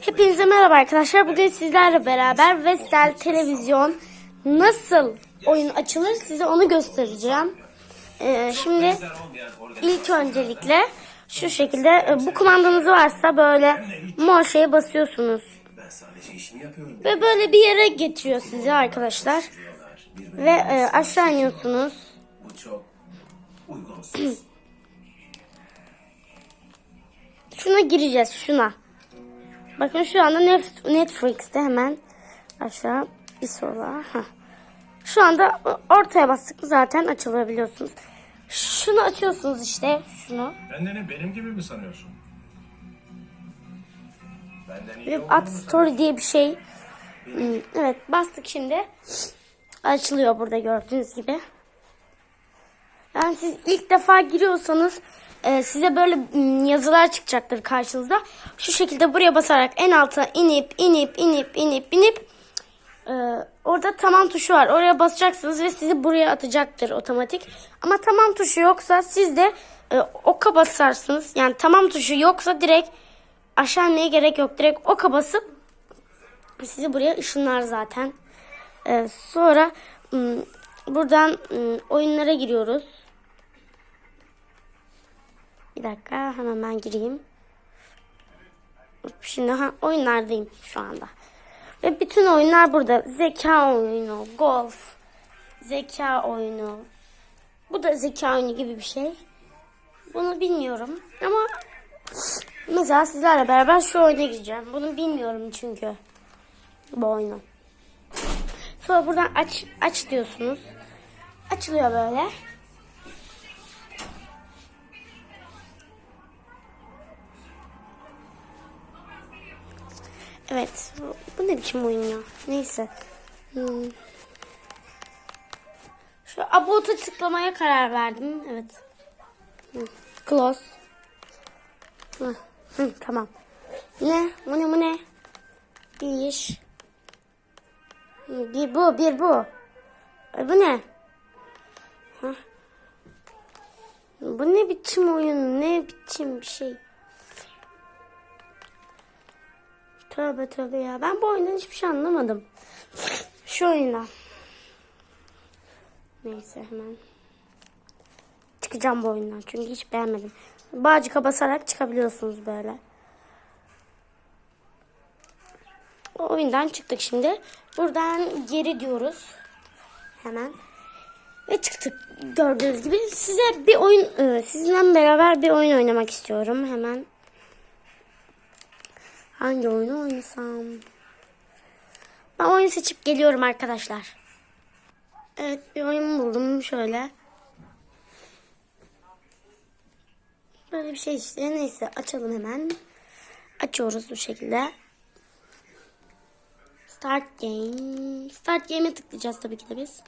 Hepinize merhaba arkadaşlar. Bugün sizlerle beraber Vestel Televizyon nasıl oyun açılır size onu göstereceğim. Ee, şimdi ilk öncelikle şu şekilde e, bu kumandanız varsa böyle mor şeye basıyorsunuz. Ve böyle bir yere getiriyor sizi arkadaşlar. Ve e, aşağı iniyorsunuz. Şuna gireceğiz şuna. Bakın şu anda Net- Netflix'te hemen aşağı bir sola. Heh. Şu anda ortaya bastık zaten açılabiliyorsunuz. Şunu açıyorsunuz işte şunu. Kendini benim gibi mi sanıyorsun? Benden iyi mu Store diye bir şey. Hmm, Evet bastık şimdi. Açılıyor burada gördüğünüz gibi. Yani siz ilk defa giriyorsanız e, size böyle yazılar çıkacaktır karşınıza. Şu şekilde buraya basarak en alta inip inip inip inip inip e, orada tamam tuşu var. Oraya basacaksınız ve sizi buraya atacaktır otomatik. Ama tamam tuşu yoksa siz de e, oka basarsınız. Yani tamam tuşu yoksa direkt aşağı inmeye gerek yok. Direkt oka basıp sizi buraya ışınlar zaten. Ee, sonra buradan oyunlara giriyoruz. Bir dakika hemen ben gireyim. Şimdi ha, oyunlardayım şu anda. Ve bütün oyunlar burada. Zeka oyunu, golf, zeka oyunu. Bu da zeka oyunu gibi bir şey. Bunu bilmiyorum ama mesela sizlerle beraber şu oyuna gireceğim. Bunu bilmiyorum çünkü bu oyunu. Sonra buradan aç aç diyorsunuz. Açılıyor böyle. Evet. Bu, ne biçim oyun ya? Neyse. Hmm. Şu about'a tıklamaya karar verdim. Evet. Hı. Close. Hı. Hı, tamam. Ne? Bu ne bu ne? Bir. Bir bu, bir bu. E, bu ne? Hah. Bu ne biçim oyun, ne biçim bir şey. Tövbe tövbe ya. Ben bu oyundan hiçbir şey anlamadım. Şu oyundan. Neyse hemen. Çıkacağım bu oyundan çünkü hiç beğenmedim. Bağcıka basarak çıkabiliyorsunuz böyle. O oyundan çıktık şimdi. Buradan geri diyoruz. Hemen. Ve çıktık. Gördüğünüz gibi size bir oyun, e, sizinle beraber bir oyun oynamak istiyorum. Hemen. Hangi oyunu oynasam? Ben oyun seçip geliyorum arkadaşlar. Evet bir oyun buldum şöyle. Böyle bir şey işte. Neyse açalım hemen. Açıyoruz bu şekilde. Start game. Start game'e tıklayacağız tabii ki de biz.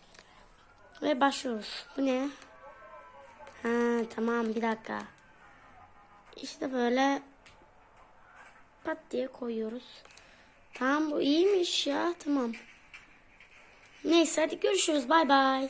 Ve başlıyoruz. Bu ne? Ha tamam bir dakika. İşte böyle pat diye koyuyoruz. Tamam bu iyiymiş ya tamam. Neyse hadi görüşürüz bay bay.